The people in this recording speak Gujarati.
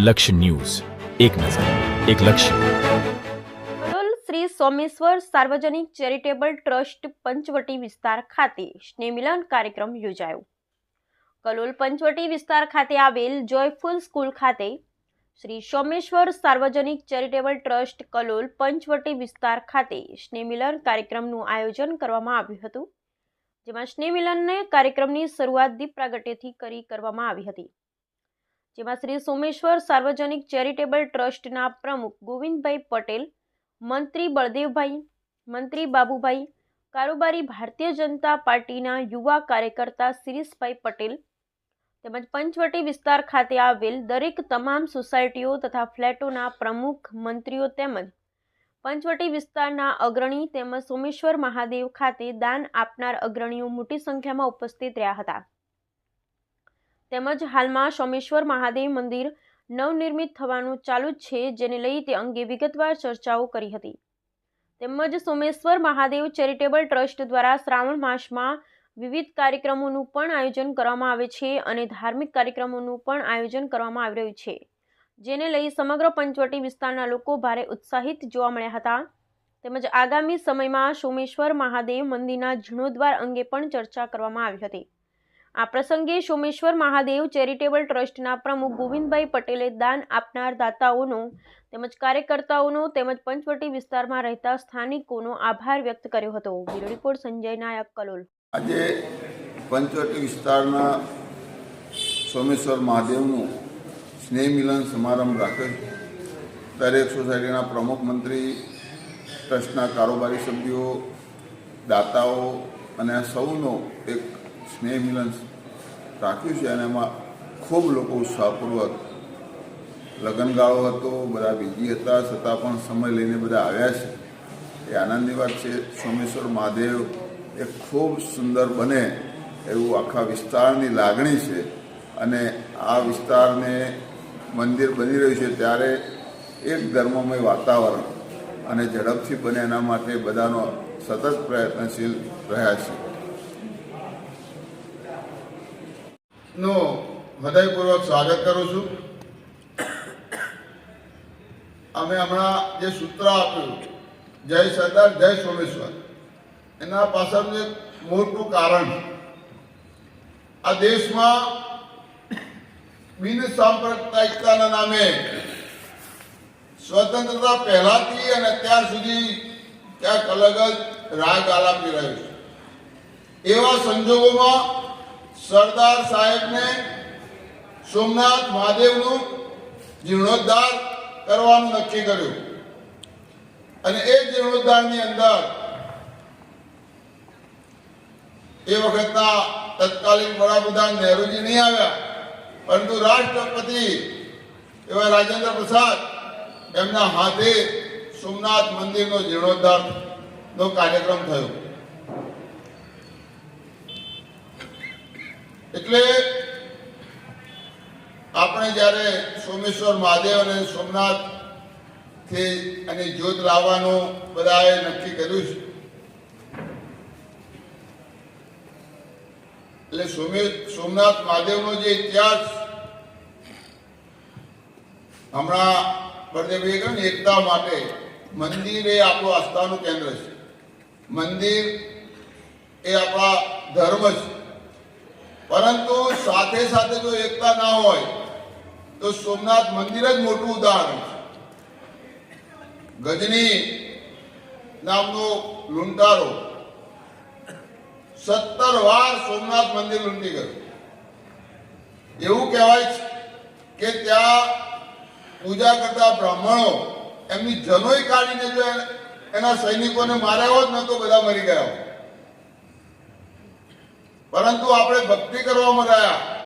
લક્ષ્ય ન્યૂઝ. એક નજર, એક લક્ષ્ય. શ્રી સોમેશ્વર સાર્વજનિક ચેરિટેબલ ટ્રસ્ટ પંચવટી વિસ્તાર ખાતે સ્નેહમિલન કાર્યક્રમ યોજાયો. કલોલ પંચવટી વિસ્તાર ખાતે આવેલ જોયફુલ સ્કૂલ ખાતે શ્રી સોમેશ્વર સાર્વજનિક ચેરિટેબલ ટ્રસ્ટ કલોલ પંચવટી વિસ્તાર ખાતે સ્નેહમિલન કાર્યક્રમનું આયોજન કરવામાં આવ્યું હતું, જેમાં સ્નેહમિલનને કાર્યક્રમની શરૂઆત દીપ પ્રાગટ્યથી કરી કરવામાં આવી હતી. જેમાં શ્રી સોમેશ્વર સાર્વજનિક ચેરિટેબલ ટ્રસ્ટના પ્રમુખ ગોવિંદભાઈ પટેલ, મંત્રી બળદેવભાઈ, મંત્રી બાબુભાઈ, કારોબારી ભારતીય જનતા પાર્ટીના યુવા કાર્યકર્તા શિરીષભાઈ પટેલ તેમજ પંચવટી વિસ્તાર ખાતે આવેલ દરેક તમામ સોસાયટીઓ તથા ફ્લેટોના પ્રમુખ, મંત્રીઓ તેમજ પંચવટી વિસ્તારના અગ્રણી તેમજ સોમેશ્વર મહાદેવ ખાતે દાન આપનાર અગ્રણીઓ મોટી સંખ્યામાં ઉપસ્થિત રહ્યા હતા. તેમજ હાલમાં સોમેશ્વર મહાદેવ મંદિર નવનિર્મિત થવાનું ચાલુ જ છે, જેને લઈ તે અંગે વિગતવાર ચર્ચાઓ કરી હતી. તેમજ સોમેશ્વર મહાદેવ ચેરિટેબલ ટ્રસ્ટ દ્વારા શ્રાવણ માસમાં વિવિધ કાર્યક્રમોનું પણ આયોજન કરવામાં આવે છે અને ધાર્મિક કાર્યક્રમોનું પણ આયોજન કરવામાં આવી રહ્યું છે, જેને લઈ સમગ્ર પંચવટી વિસ્તારના લોકો ભારે ઉત્સાહિત જોવા મળ્યા હતા. તેમજ આગામી સમયમાં સોમેશ્વર મહાદેવ મંદિરના જીર્ણોદ્વાર અંગે પણ ચર્ચા કરવામાં આવી હતી. આ પ્રસંગે સોમેશ્વર મહાદેવ ચેરિટેબલ ટ્રસ્ટના પ્રમુખ ગોવિંદભાઈ પટેલે દાન આપનાર દાતાઓનો તેમજ કાર્યકર્તાઓનો તેમજ પંચવટી વિસ્તારમાં રહેતા સ્થાનિકોનો આભાર વ્યક્ત કર્યો હતો. Bureau report Sanjay Nayak, Kalol. આજે પંચવટી વિસ્તારના સોમેશ્વર મહાદેવનું સ્નેહ મિલન સમારંભ રાખે દરેક સોસાયટીના પ્રમુખ મંત્રી, ટ્રસ્ટના કારોબારી સભ્યો, દાતાઓ અને સૌનો એક સ્નેહ મિલન રાખ્યું છે અને એમાં ખૂબ લોકો ઉત્સાહપૂર્વક લગ્નગાળો હતો, બધા બીજી હતા, છતાં પણ સમય લઈને બધા આવ્યા છે. એ આનંદની વાત છે, સોમેશ્વર મહાદેવ એ ખૂબ સુંદર બને એવું આખા વિસ્તારની લાગણી છે. અને આ વિસ્તારને મંદિર બની રહ્યું છે ત્યારે એક ધર્મમય વાતાવરણ અને ઝડપથી બને એના માટે બધાનો સતત પ્રયત્નશીલ રહ્યા છે. નું હૃદયપૂર્વક સ્વાગત કરું છું. અમે હમણાં જે સૂત્ર આપ્યું, જય સરદાર, જય સોમેશ્વર, એના પાછળનું એક મોટું કારણ. આ દેશમાં બિન સાંપ્રદાયિકતાના નામે સ્વતંત્રતા પહેલાથી અને અત્યાર સુધી ક્યાંક અલગ જ રાગ આલાપી રહ્યો છે. એવા સંજોગોમાં સરદાર સાહેબને સોમનાથ મહાદેવનું જીર્ણોદ્ધાર કરવાનું નક્કી કર્યું. અને એ જીર્ણોદ્ધારની અંદર એ વખતના તત્કાલીન વડાપ્રધાન નહેરુજી નહીં આવ્યા, પરંતુ રાષ્ટ્રપતિ એવા રાજેન્દ્ર પ્રસાદ એમના હાથે સોમનાથ મંદિરનો જીર્ણોદ્ધાર નો કાર્યક્રમ થયો. એટલે આપણે જ્યારે સોમેશ્વર મહાદેવ અને સોમનાથથી અને જ્યોત લાવવાનું બધાએ નક્કી કર્યું છે. એટલે સોમે, સોમનાથ મહાદેવનો જે ઇતિહાસ હમણાં બળદેવભાઈ કહ્યું ને, એકતા માટે મંદિર એ આપણું આસ્થાનું કેન્દ્ર છે. મંદિર એ આપણા ધર્મ છે. સાથે સાથે જો એકતા ના હોય, તો સોમનાથ મંદિર જ મોટું ઉદાહરણ છે. ગજની નામનો લૂંટારો સત્તર વાર સોમનાથ મંદિર લૂંટી ગયો. એવું કહેવાય છે કે ત્યાં પૂજા કરતા બ્રાહ્મણો એમની જનોય કાઢીને જો એના સૈનિકોને માર્યા હોત ને તો બધા મરી ગયા પરંતુ આપણે ભક્તિ કરવામાં રહ્યા